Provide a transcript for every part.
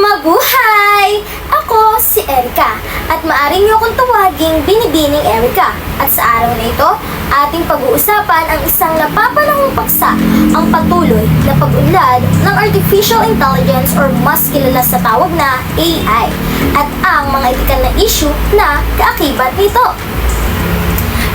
Mabuhay! Ako si Erika at maaari niyo akong tawaging Binibining Erika. At sa araw na ito, ating pag-uusapan ang isang napapanahong paksa, ang patuloy na pag-unlad ng Artificial Intelligence or mas kilala sa tawag na AI at ang mga etikal na issue na kaakibat nito.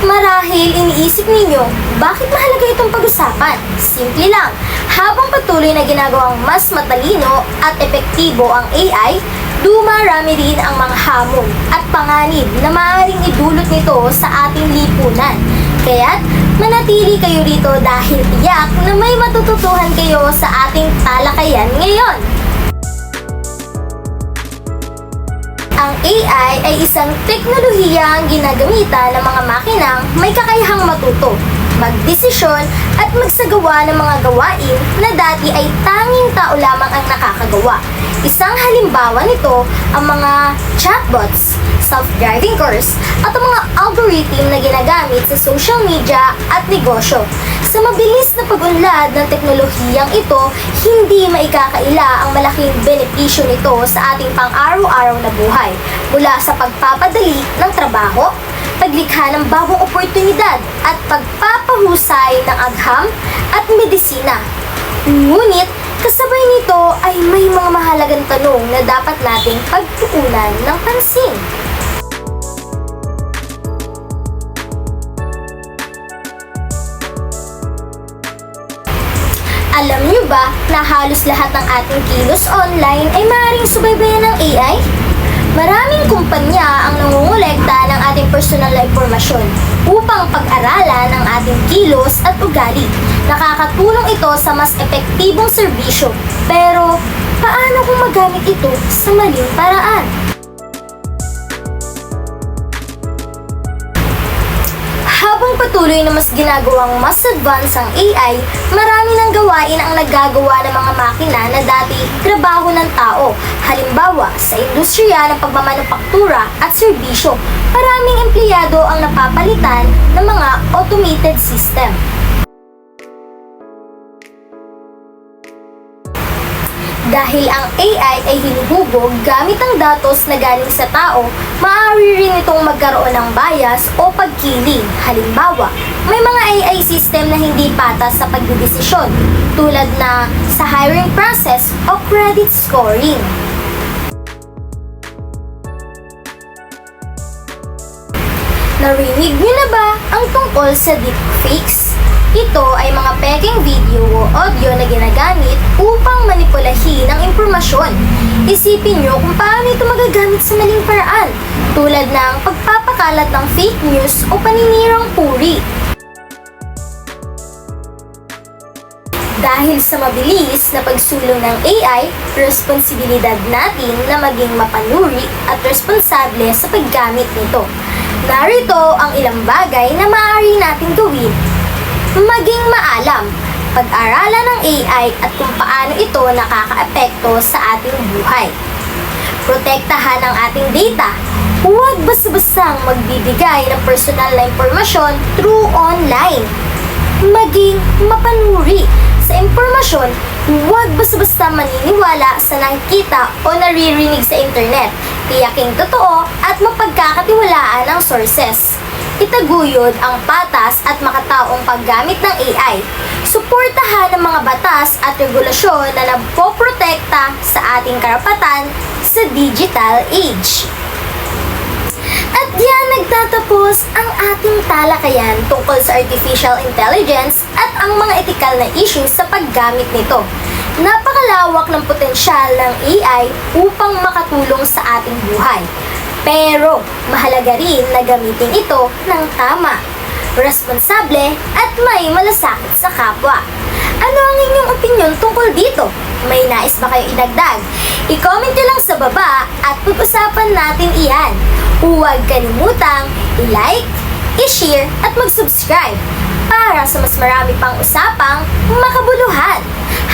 Marahil iniisip ninyo, bakit mahalaga itong pag-usapan? Simple lang, habang patuloy na ginagawang mas matalino at epektibo ang AI, dumarami rin ang mga hamon at panganib na maaaring idulot nito sa ating lipunan. Kaya't manatili kayo rito dahil tiyak na may matututuhan kayo sa ating talakayan ngayon. Ang AI ay isang teknolohiyang ginagamitan ng mga makinang may kakayahang matuto, magdesisyon at magsagawa ng mga gawain na dati ay tanging tao lamang ang nakakagawa. Isang halimbawa nito ang mga chatbots, self-driving cars, at ang mga algorithm na ginagamit sa social media at negosyo. Sa mabilis na pag-unlad ng teknolohiyang ito, hindi maikakaila ang malaking benepisyo nito sa ating pang-araw-araw na buhay. Mula sa pagpapadali ng trabaho, paglikha ng bagong oportunidad at pagpapahusay ng agham at medisina. Ngunit, kasabay nito ay may mga mahalagang tanong na dapat nating pagtuunan ng pansin. Alam niyo ba na halos lahat ng ating kilos online ay maaaring subaybayan ng AI? Maraming kumpanya ang nangungulekta ng ating personal na impormasyon upang pag-aralan ang ating kilos at ugali. Nakakatulong ito sa mas epektibong serbisyo. Pero, paano kung magamit ito sa maling paraan? Habang patuloy na mas ginagawang mas advance ang AI, marami ng gawain ang nagagawa ng mga makina na dati trabaho ng tao. Halimbawa, sa industriya ng pagmamanufaktura at serbisyo, maraming empleyado ang napapalitan ng mga automated system. Dahil ang AI ay hinuhubog gamit ang datos na galing sa tao, maaari rin itong magkaroon ng bias o pagkiling. Halimbawa, may mga AI system na hindi patas sa pagdidesisyon, tulad na sa hiring process o credit scoring. Narinig niyo na ba ang tungkol sa deepfakes? Ito ay mga peking video o audio na ginagamit upang manipulahin ang impormasyon. Isipin nyo kung paano ito magagamit sa maling paraan, tulad ng pagpapakalat ng fake news o paninirang puri. Dahil sa mabilis na pagsulong ng AI, responsibilidad natin na maging mapanuri at responsable sa paggamit nito. Narito ang ilang bagay na maaari nating gawin. Maging maalam, pag-aralan ng AI at kung paano ito nakakaapekto sa ating buhay. Protektahan ang ating data. Huwag basta-bastang magbibigay ng personal na impormasyon through online maging mapanuri sa impormasyon, huwag basta-basta maniniwala sa nakikita o naririnig sa internet. Tiyaking totoo at mapagkakatiwalaan ang sources. Itaguyod ang patas at makataong paggamit ng AI. Suportahan ang mga batas at regulasyon na nagpoprotekta sa ating karapatan sa digital age. At diyan nagtatapos ang ating talakayan tungkol sa artificial intelligence at ang mga etikal na issues sa paggamit nito. Napakalawak ng potensyal ng AI upang makatulong sa ating buhay. Pero mahalaga rin na gamitin ito ng tama, responsable at may malasakit sa kapwa. Ano ang inyong opinion tungkol dito? May nais ba kayo idagdag? I-comment nyo lang sa baba at pag-usapan natin iyan. Huwag kalimutang i-like, i-share at mag-subscribe para sa mas marami pang usapang makabuluhan.